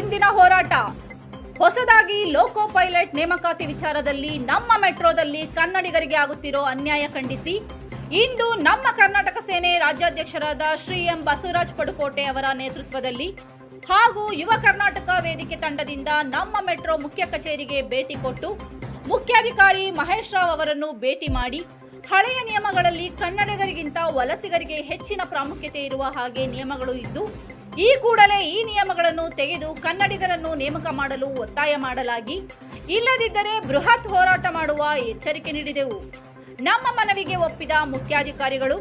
ಇಂದಿನ ಹೋರಾಟ. ಹೊಸದಾಗಿ ಲೋಕೋ ಪೈಲಟ್ ನೇಮಕಾತಿ ವಿಚಾರದಲ್ಲಿ ನಮ್ಮ ಮೆಟ್ರೋದಲ್ಲಿ ಕನ್ನಡಿಗರಿಗೆ ಆಗುತ್ತಿರೋ ಅನ್ಯಾಯ ಖಂಡಿಸಿ. ಇಂದು ನಮ್ಮ ಕರ್ನಾಟಕ ಸೇನೆ ರಾಜ್ಯಾಧ್ಯಕ್ಷರಾದ ಶ್ರೀ ಎಂ ಬಸವರಾಜ್ ಪಡುಕೋಟೆ ಅವರ ನೇತೃತ್ವದಲ್ಲಿ ಹಾಗೂ ಯುವ ಕರ್ನಾಟಕ ವೇದಿಕೆ ತಂಡದಿಂದ ನಮ್ಮ ಮೆಟ್ರೋ ಮುಖ್ಯ ಕಚೇರಿಗೆ ಭೇಟಿ ಕೊಟ್ಟು ಮುಖ್ಯಾಧಿಕಾರಿ ಮಹೇಶ್ ರಾವ್ ಅವರನ್ನು ಭೇಟಿ ಮಾಡಿ ಹಳೆಯ ನಿಯಮಗಳಲ್ಲಿ ಕನ್ನಡಿಗರಿಗಿಂತ ವಲಸಿಗರಿಗೆ ಹೆಚ್ಚಿನ ಪ್ರಾಮುಖ್ಯತೆ ಇರುವ ಹಾಗೆ ನಿಯಮಗಳು ಇದ್ದು ಈ ಕೂಡಲೇ ಈ ನಿಯಮಗಳನ್ನು ತೆಗೆದು ಕನ್ನಡಿಗರನ್ನು ನೇಮಕ ಮಾಡಲು ಒತ್ತಾಯ ಮಾಡಲಾಗಿ, ಇಲ್ಲದಿದ್ದರೆ ಬೃಹತ್ ಹೋರಾಟ ಮಾಡುವ ಎಚ್ಚರಿಕೆ ನೀಡಿದೆವು. ನಮ್ಮ ಮನವಿಗೆ ಒಪ್ಪಿದ ಮುಖ್ಯಾಧಿಕಾರಿಗಳು,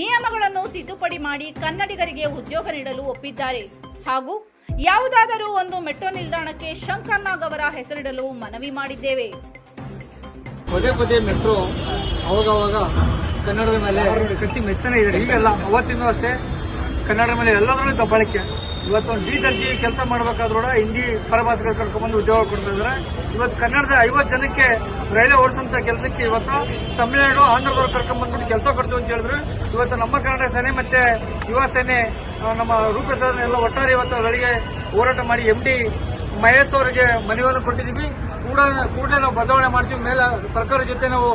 ನಿಯಮಗಳನ್ನು ತಿದ್ದುಪಡಿ ಮಾಡಿ ಕನ್ನಡಿಗರಿಗೆ ಉದ್ಯೋಗ ನೀಡಲು ಒಪ್ಪಿದ್ದಾರೆ. ಹಾಗೂ ಯಾವುದಾದರೂ ಒಂದು ಮೆಟ್ರೋ ನಿಲ್ದಾಣಕ್ಕೆ ಶಂಕರ್ ನಾಗ್ ಅವರ ಹೆಸರಿಡಲು ಮನವಿ ಮಾಡಿದ್ದೇವೆ. ಪದೇ ಪದೇ ಮೆಟ್ರೋ ಅವಾಗವಾಗ ಕನ್ನಡದ ಮೇಲೆ ಕತ್ತಿ ಮೆಚ್ತಾನೆ ಇದೆ ಈಗಲ್ಲ ಅವತ್ತಿಂದ ಅಷ್ಟೇ ಕನ್ನಡ ಮೇಲೆ ಎಲ್ಲದರಲ್ಲೂ ದಬ್ಬಾಳಿಕೆ. ಇವತ್ತು ಒಂದು ಡಿ ದರ್ಜಿ ಕೆಲಸ ಮಾಡಬೇಕಾದ್ರೂ ಹಿಂದಿ ಪರಭಾಷೆಗಳು ಕರ್ಕೊಂಡ್ಬಂದು ಉದ್ಯೋಗ ಕೊಡ್ತಾ ಇದ್ದಾರೆ ಇವತ್ತು ಕನ್ನಡದ ಐವತ್ತು ಜನಕ್ಕೆ ರೈಲ್ವೆ ಓಡಿಸೋಂಥ ಕೆಲಸಕ್ಕೆ ಇವತ್ತು ತಮಿಳುನಾಡು ಆಂಧ್ರದವ್ರು ಕರ್ಕೊಂಡ್ಬಂದ್ಬಿಟ್ಟು ಕೆಲಸ ಕೊಡ್ತೀವಿ ಅಂತ ಹೇಳಿದ್ರು. ಇವತ್ತು ನಮ್ಮ ಕನ್ನಡ ಸೇನೆ ಮತ್ತು ಯುವ ಸೇನೆ ನಮ್ಮ ರೂಪೇಶ್ ಎಲ್ಲ ಒಟ್ಟಾರೆ ಇವತ್ತು ಅವರಿಗೆ ಹೋರಾಟ ಮಾಡಿ ಎಂ ಡಿ ಮಹೇಶ್ ಅವರಿಗೆ ಮನವಿಯನ್ನು ಕೊಟ್ಟಿದ್ದೀವಿ. ಕೂಡ ಕೂಡಲೇ ನಾವು ಬದಲಾವಣೆ ಮಾಡ್ತೀವಿ. ಮೇಲೆ ಸರ್ಕಾರ ಜೊತೆ ನಾವು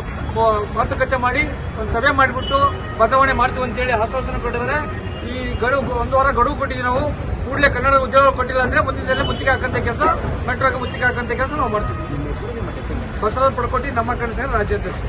ಮಾತುಕತೆ ಮಾಡಿ, ಒಂದು ಸಭೆ ಮಾಡಿಬಿಟ್ಟು ಬದಲಾವಣೆ ಮಾಡ್ತೀವಿ ಅಂತೇಳಿ ಆಶ್ವಾಸನೆ ಕೊಟ್ಟಿದ್ದಾರೆ. ಈ ಗಡುವು, ಒಂದು ವಾರ ಗಡುವು ಕೊಟ್ಟಿದ್ದೀವಿ ನಾವು. ಕೂಡಲೇ ಕನ್ನಡ ಉದ್ಯೋಗ ಕೊಟ್ಟಿಲ್ಲ ಅಂದ್ರೆ ಮುಂದಿನ ದಿನ ಮುಚ್ಚಿಗೆ ಹಾಕಂತ ಕೆಲಸ ಮೆಟ್ರೋಗೆ ಮುಚ್ಚಿಗೆ ಹಾಕಂತ ಕೆಲಸ ನಾವು ಮಾಡ್ತೀವಿ. ಬಸವರಾಜ್ ಪಡ್ಕೊಟ್ಟು ನಮ್ಮ ಸೇನೆ ರಾಜ್ಯಾಧ್ಯಕ್ಷ